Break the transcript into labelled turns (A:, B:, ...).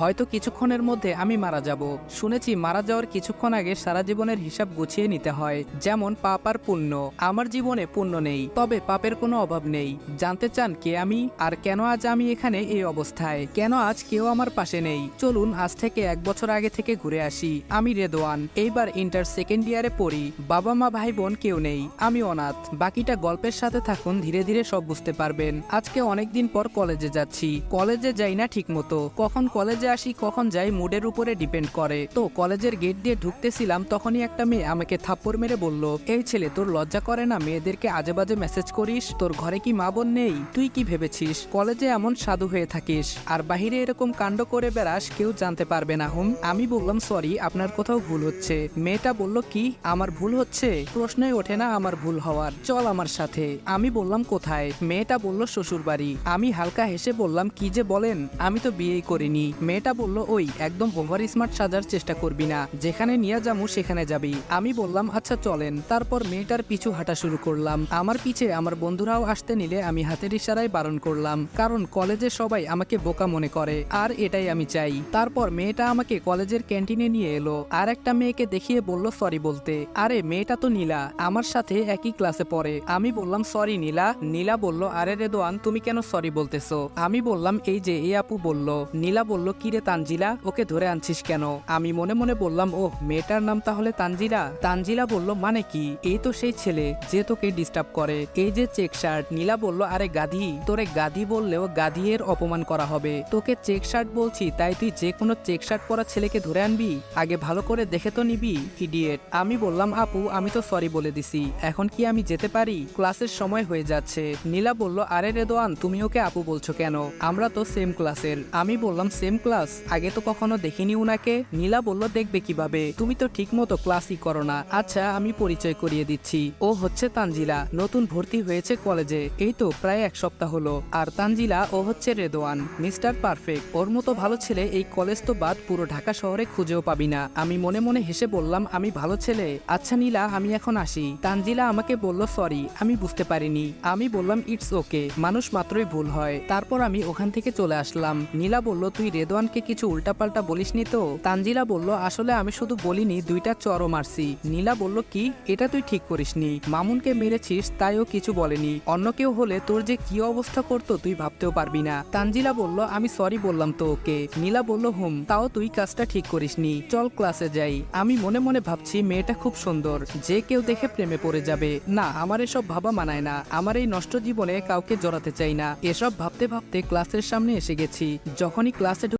A: হয়তো কিছুক্ষণের মধ্যে আমি মারা যাব। শুনেছি মারা যাওয়ার কিছুক্ষণ আগে সারা জীবনের হিসাব গুছিয়ে নিতে হয়, যেমন পাপ আর পুণ্য। আমার জীবনে পুণ্য নেই, তবে পাপের কোনো অভাব নেই। জানতে চান কে আমি, আর কেন আজ আমি এখানে এই অবস্থায়? কেন আজ কেউ আমার পাশে নেই? চলুন আজ থেকে এক বছর আগে থেকে ঘুরে আসি। আমি রেদোয়ান। এইবার ইন্টার সেকেন্ড ইয়ারে পড়ি। বাবা মা ভাই বোন কেউ নেই। আমি অনাথ। বাকিটা গল্পের সাথে থাকুন, ধীরে ধীরে সব বুঝতে পারবেন। আজকে অনেকদিন পর কলেজে যাচ্ছি। কলেজে যাই না ঠিক মতো কখন কলেজে আসি, কখন যাই মুডের উপরে ডিপেন্ড করে। তো কলেজের গেট দিয়ে ঢুকতেছিলাম, তখনই একটা মেয়ে আমাকে থাপ্পড় মেরে বলল, এই ছেলে, তোর লজ্জা করে না? মেয়েদেরকে আজে বাজে মেসেজ করিস? তোর ঘরে কি মা বোন নেই? তুই কি ভেবেছিস? কলেজে এমন সাধু হয়ে থাকিস। আর বাহিরে এরকম কাণ্ড করে বেড়াস, কেউ জানতে পারবে না, হুম? আমি বললাম, সরি, আপনার কোথাও ভুল হচ্ছে। মেয়েটা বলল, কি? আমার ভুল হচ্ছে? প্রশ্নই ওঠে না আমার ভুল হওয়ার। চল আমার সাথে। আমি বললাম, কোথায়? মেয়েটা বলল শ্বশুর বাড়ি আমি হালকা হেসে বললাম, কি যে বলেন? আমি তো বিয়েই করিনি। মেয়েটা বলল, ওই, একদম ওভার স্মার্ট সাজার চেষ্টা করবি না। যেখানে নিয়ে যাব, সেখানে যাবি। আমি বললাম আচ্ছা চলেন। তারপর মেয়েটার পিছু হাঁটা শুরু করলাম। আমার পিছে আমার বন্ধুরাও আসতে নিলে আমি হাতের ইশারায় বারণ করলাম, কারণ কলেজে সবাই আমাকে বোকা মনে করে, আর এটাই আমি চাই। তারপর মেয়েটা আমাকে কলেজের ক্যান্টিনে নিয়ে এলো, আর একটা মেয়েকে দেখিয়ে বলল, সরি বলতে। আরে, মেয়েটা তো নীলা, আমার সাথে একই ক্লাসে পড়ে। আমি বললাম, সরি নীলা। নীলা বলল, আরে রেদোয়ান, তুমি কেন সরি বলতেছো? আমি বললাম, এই যে, এই আপু বলল। নীলা বলল কিরে তানজিলা, ওকে ধরে আনছিস কেন? আমি মনে মনে বললাম ও মেয়েটার নাম তাহলে তানজিলা। তানজিলা বলল মানে কি? এই তো সেই ছেলে যে তোকে ডিস্টার্ব করে। এই যে চেক শার্ট নীলা বলল, আরে গাধি, তোরে গাধি বললেও গাধিয়ের অপমান করা হবে। তোকে চেক শার্ট বলছি, তাই তুই যে কোনো চেক শার্ট পরা ছেলেকে ধরে আনবি? আগে ভালো করে দেখে তো নিবি ইডিয়েট আমি বললাম, আপু, আমি তো সরি বলে দিছি। এখন কি আমি যেতে পারি? ক্লাসের সময় হয়ে যাচ্ছে। নীলা বলল, আরে রেদোয়ান, তুমি ওকে আপু বলছো কেন? আমরা তো সেম ক্লাসের আমি বললাম সেম ক্লাস আগে তো কখনো দেখিনি উনাকে। নীলা বলল, দেখবে কীভাবে? তুমি তো ঠিক মতো ক্লাসই করো না। আচ্ছা আমি পরিচয় করিয়ে দিচ্ছি। ও হচ্ছে তানজিলা। নতুন ভর্তি হয়েছে কলেজে। এই তো, প্রায় এক সপ্তাহ হলো। আর তানজিলা, ও হচ্ছে রেদোয়ান, মিস্টার পারফেক্ট। ওর মতো ভালো ছেলে এই কলেজ তো বাদ পুরো ঢাকা শহরে খুঁজেও পাবি না। আমি মনে মনে হেসে বললাম, আমি ভালো ছেলে? আচ্ছা নীলা, আমি এখন আসি। তানজিলা আমাকে বলল, সরি, আমি বুঝতে পারিনি। আমি বললাম, ইটস ওকে। মানুষ মাত্রই ভুল হয়। তারপর আমি ওখান থেকে চলে আসলাম। নীলা বলল, তুই রেদওয়ানকে কিছু উল্টাপাল্টা বলিসনি তো? তানজিলা বলল, আসলে আমি শুধু বলিনি, দুইটা চরও মারছি। নীলা বলল, কি? এটা তুই ঠিক করিসনি। মামুনকে মেরেছিস তাইও কিছু বলেনি। অন্য কেউ হলে তোর যে কি অবস্থা করতো, তুই ভাবতেও পারবি না। তানজিলা বলল, আমি সরি বললাম তো ওকে। নীলা বলল, হুম, তাও তুই কাজটা ঠিক করিসনি। চল ক্লাসে যাই। আমি মনে মনে ভাবছি, মেয়েটা খুব সুন্দর। যে কেউ দেখে প্রেমে পড়ে যাবে। না, আমার এসব ভাবা মানায় না। আমার এই নষ্ট জীবনে কাউকে জড়াতে চাই না। এসব ভাবতে ভাবতে ক্লাসের সামনে এসে গেছি। যখনই ক্লাসে